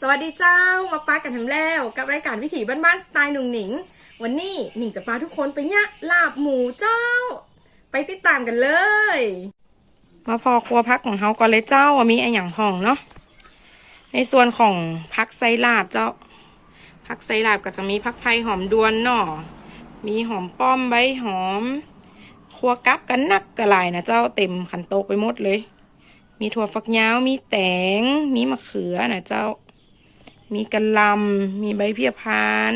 สวัสดีเจ้ามาปากันทำแล้ว กับรายการวิถีบ้านๆสไตล์หนุ่งหนิง วันนี้หนิงจะพาทุกคนไปเนี่ยลาบหมูเจ้า ไปติดตามกันเลย มาพอครัวพักของเฮาก่อนเลยเจ้าว่ามีอะไรอย่างห้องเนาะในส่วนของพักไซลาบเจ้าพักไซลาบก็จะมีพักไผ่หอมดวนเนาะมีหอมป้อมใบหอมครัวกับกันนักกระหลายนะเจ้าเต็มขันโตกไปหมดเลย มีถั่วฝักยาว มีแตง มีมะเขือนะเจ้า มีกระลำมีใบเพียพาน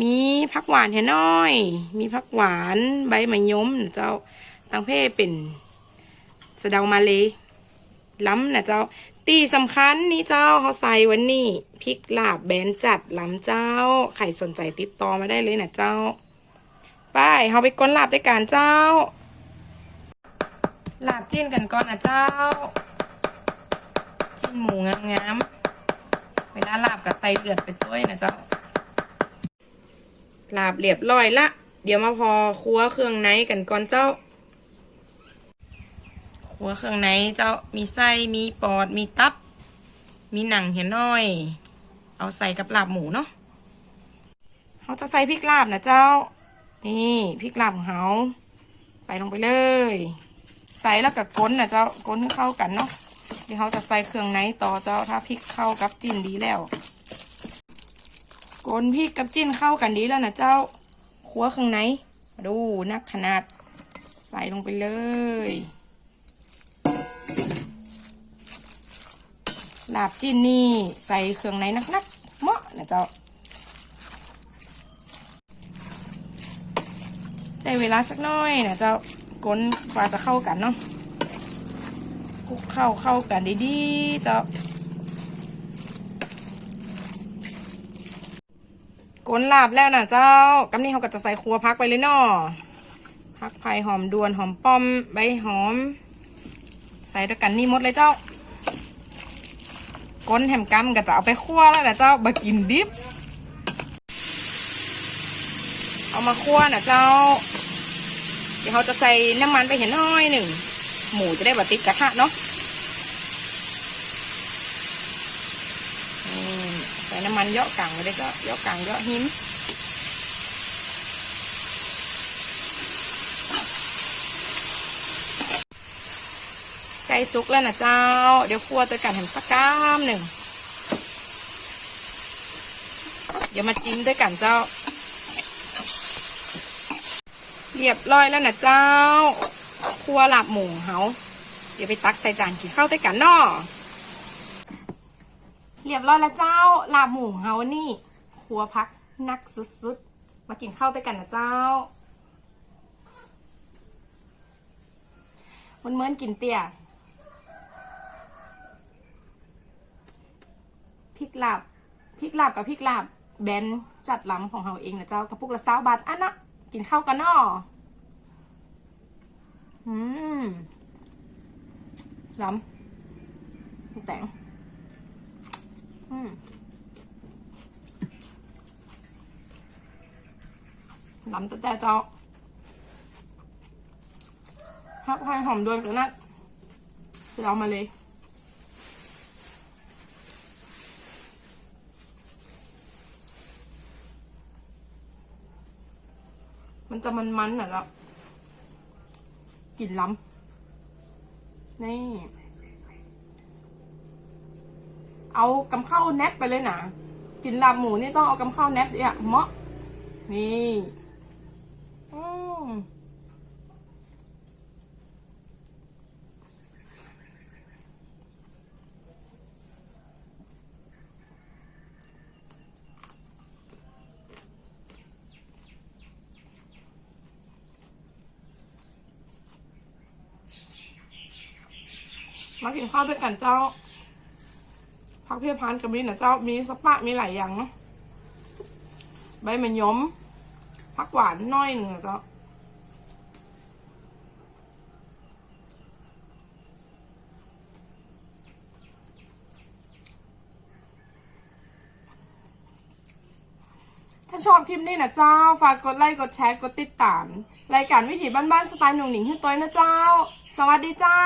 มีผักหวานแห่น้อย มีผักหวานใบมะยมนะเจ้าตังเพ่เป็นสะเดามาเลยล้ำนะเจ้า ตีสำคัญนี่เจ้าเขาใส่วันนี้พริกลาบแบนจัดล้ำเจ้าใครสนใจติดต่อมาได้เลยนะเจ้าไปเขาไปก้นลาบด้วยกันเจ้า ลาบจิ้นกันก่อนนะเจ้า จิ้นหมูงามๆ เวลาลาบกับใส่เลือดไปด้วยนะเจ้าลาบเรียบร้อยละ เดี๋ยวมาพอครัวเครื่องในกันก่อนเจ้าครัวเครื่องในเจ้ามีไส้มีปอดมีตับ มีหนังเหี่ยน้อย เอาใส่กับลาบหมูเนาะเขาจะใส่พริกลาบนะเจ้า นี่พริกลาบของเขาใส่ลงไปเลย ใส่แล้วกับก้นนะเจ้าก้นให้เข้ากันเนาะ เดี๋ยวเขาจะใส่เครื่องในต่อเจ้าถ้าพริกเข้ากับจิ้นดีแล้วก้นพริกกับจิ้นเข้ากันดีแล้วนะเจ้าคั่วเครื่องในมาดูนักขนาด ใส่ลงไปเลยลาบจิ้นนี่ใส่เครื่องในนักๆเหมาะนะเจ้าได้เวลาสักน้อยนะเจ้าก้นกว่าจะเข้ากันเนาะ ลุกเข้าเข้ากันดีๆเจ้าก้นลาบแล้วนะเจ้ากำนี้เขาก็จะใส่ครัวพักไปเลยเนาะพักไผ่หอมดวนหอมป้อมใบหอม ใส่ด้วยกันนี่หมดเลยเจ้าก้นแหมกำก็จะเอาไปคั่วแล้วนะเจ้าบะกินดิบ เอามาคั่วนะเจ้า เดี๋ยวเขาจะใส่น้ำมันไปเห็นน้อยหนึ่ง หมูจะได้แบบติดกระทะเนาะใส่น้ำมันเยอะกังไปเลยก็เยอะกังเยอะหิมไก่สุกแล้วนะเจ้า เดี๋ยวคั่วตัวกันแหมสักก้ามหนึ่ง เดี๋ยวมาจิ้มด้วยกันเจ้า เรียบร้อยแล้วนะเจ้า ครัวหลับหมูเฮาเดี๋ยวไปตักใส่จานกินข้าวด้วยกันเนาะเรียบร้อยแล้วเจ้าลาบหมูเฮานี่ครัวพักนักสุดๆ มากินข้าวด้วยกันนะเจ้ามันเหมือนกินเตี๋ยพริกลาบพริกลาบกับพริกลาบแบนจัดล้ำของเฮาเองนะเจ้ากระปุกละสาวบาทอันนะกินข้าวกันเนาะ อืมล้ำแต่งอืมล้ำแต่แต่เจ้าพักไฟหอมด้วยกันนะเสร็จเอามาเลยมันจะมันๆน่ะแล้ว กลิ่นล้ำนี่ เอากำเข้าแนบไปเลยนะกินลาบหมูนี่ต้องเอากำเข้าแนบเนี่ยเหมาะนี่อืม มากินข้าวด้วยกันเจ้า พักเพียพานกับมีนะเจ้า มีสปะมีหลายอย่างเนาะ ใบมะยม พักหวานน้อยหนึ่งนะเจ้าถ้าชอบคลิปนี้นะเจ้า ฝากกดไลค์ กดแชร์ กดติดตาม รายการวิถีบ้านๆสไตล์หนุ่งหนิงให้ตัวนะเจ้า สวัสดีเจ้า